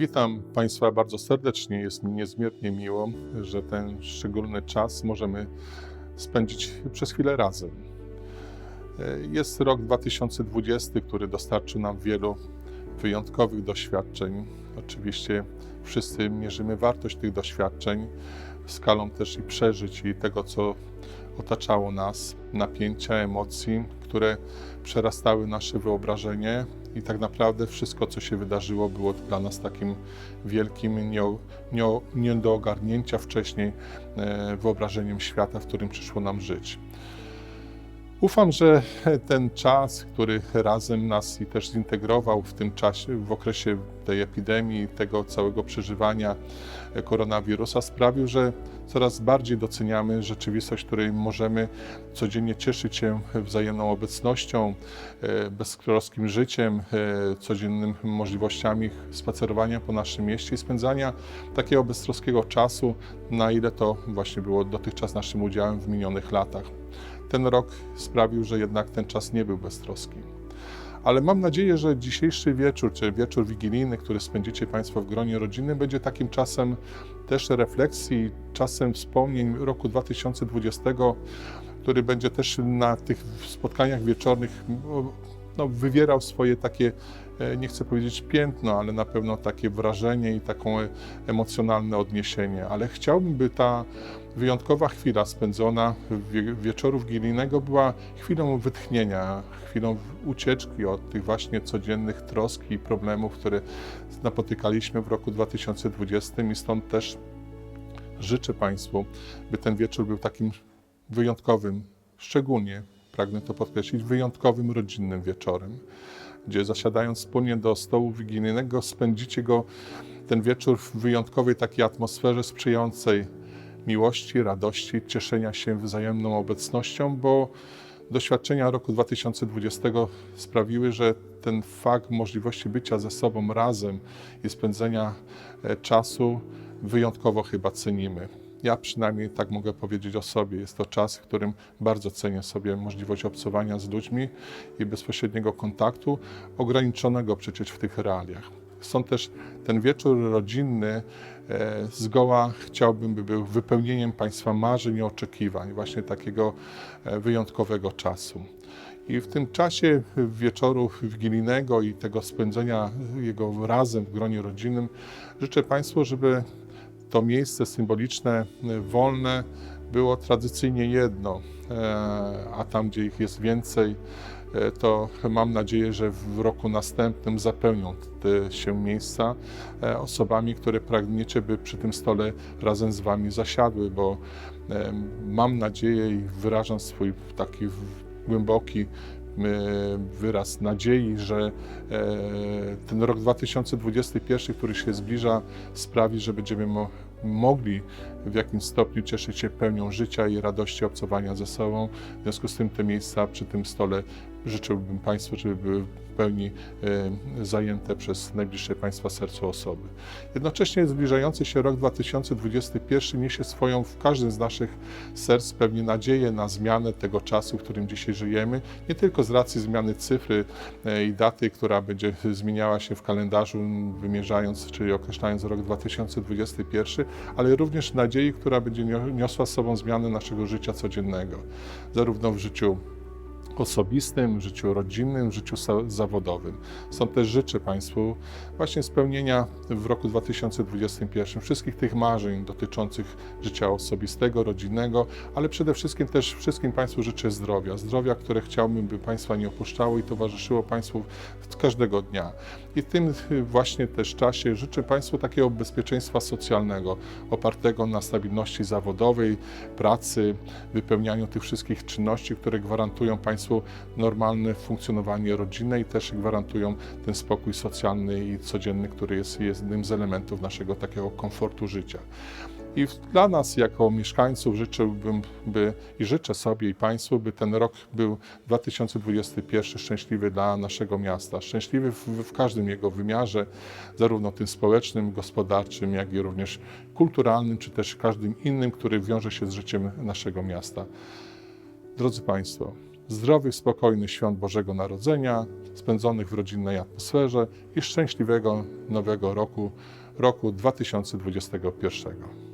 Witam Państwa bardzo serdecznie. Jest mi niezmiernie miło, że ten szczególny czas możemy spędzić przez chwilę razem. Jest rok 2020, który dostarczył nam wielu wyjątkowych doświadczeń. Oczywiście wszyscy mierzymy wartość tych doświadczeń skalą też i przeżyć i tego, co otaczało nas, napięcia, emocji, które przerastały nasze wyobrażenie i tak naprawdę wszystko, co się wydarzyło, było dla nas takim wielkim, nie, nie, nie do ogarnięcia wcześniej e, wyobrażeniem świata, w którym przyszło nam żyć. Ufam, że ten czas, który razem nas i też zintegrował w tym czasie, w okresie tej epidemii, tego całego przeżywania koronawirusa, sprawił, że coraz bardziej doceniamy rzeczywistość, której możemy codziennie cieszyć się wzajemną obecnością, e, beztroskim życiem, e, codziennymi możliwościami spacerowania po naszym mieście i spędzania takiego beztroskiego czasu, na ile to właśnie było dotychczas naszym udziałem w minionych latach ten rok sprawił, że jednak ten czas nie był beztroski. Ale mam nadzieję, że dzisiejszy wieczór, czy wieczór wigilijny, który spędzicie Państwo w gronie rodzinnym, będzie takim czasem też refleksji, czasem wspomnień roku 2020, który będzie też na tych spotkaniach wieczornych no, wywierał swoje takie, nie chcę powiedzieć piętno, ale na pewno takie wrażenie i taką emocjonalne odniesienie. Ale chciałbym, by ta wyjątkowa chwila spędzona wie, wieczoru wigilijnego była chwilą wytchnienia, chwilą ucieczki od tych właśnie codziennych trosk i problemów, które napotykaliśmy w roku 2020 i stąd też życzę Państwu, by ten wieczór był takim wyjątkowym, szczególnie pragnę to podkreślić, wyjątkowym rodzinnym wieczorem, gdzie zasiadając wspólnie do stołu wigilijnego spędzicie go ten wieczór w wyjątkowej takiej atmosferze sprzyjającej miłości, radości, cieszenia się wzajemną obecnością, bo doświadczenia roku 2020 sprawiły, że ten fakt możliwości bycia ze sobą razem i spędzenia e, czasu wyjątkowo chyba cenimy. Ja przynajmniej tak mogę powiedzieć o sobie. Jest to czas, w którym bardzo cenię sobie możliwość obcowania z ludźmi i bezpośredniego kontaktu, ograniczonego przecież w tych realiach. Stąd też ten wieczór rodzinny e, zgoła chciałbym, by był wypełnieniem Państwa marzeń i oczekiwań, właśnie takiego e, wyjątkowego czasu. I w tym czasie wieczoru wigilijnego i tego spędzenia jego razem w gronie rodzinnym życzę Państwu, żeby to miejsce symboliczne, wolne było tradycyjnie jedno, e, a tam, gdzie ich jest więcej, e, to mam nadzieję, że w roku następnym zapełnią te się miejsca e, osobami, które pragniecie, by przy tym stole razem z Wami zasiadły, bo mam nadzieję i wyrażam swój taki głęboki wyraz nadziei, że ten rok 2021, który się zbliża, sprawi, że będziemy mogli w jakimś stopniu cieszyć się pełnią życia i radości obcowania ze sobą. W związku z tym te miejsca przy tym stole życzyłbym Państwu, żeby były w pełni e, zajęte przez najbliższe Państwa sercu osoby. Jednocześnie zbliżający się rok 2021 niesie swoją w każdym z naszych serc pewnie nadzieję na zmianę tego czasu, w którym dzisiaj żyjemy, nie tylko z racji zmiany cyfry e, i daty, która będzie zmieniała się w kalendarzu, wymierzając, czyli określając rok 2021, ale również nadziei, która będzie niosła z sobą zmianę naszego życia codziennego, zarówno w życiu osobistym, życiu rodzinnym, życiu zawodowym. Stąd też życzę Państwu właśnie spełnienia w roku 2021 wszystkich tych marzeń dotyczących życia osobistego, rodzinnego, ale przede wszystkim też wszystkim Państwu życzę zdrowia. Zdrowia, które chciałbym, by Państwa nie opuszczało i towarzyszyło Państwu każdego dnia. I w tym właśnie też czasie życzę Państwu takiego bezpieczeństwa socjalnego, opartego na stabilności zawodowej, pracy, wypełnianiu tych wszystkich czynności, które gwarantują Państwu normalne funkcjonowanie rodzinne i też gwarantują ten spokój socjalny i codzienny, który jest jednym z elementów naszego takiego komfortu życia. I dla nas, jako mieszkańców, życzyłbym by, i życzę sobie i Państwu, by ten rok był 2021 szczęśliwy dla naszego miasta. Szczęśliwy w, w każdym jego wymiarze, zarówno tym społecznym, gospodarczym, jak i również kulturalnym, czy też każdym innym, który wiąże się z życiem naszego miasta. Drodzy Państwo, zdrowych, spokojnych świąt Bożego Narodzenia, spędzonych w rodzinnej atmosferze i szczęśliwego nowego roku, roku 2021.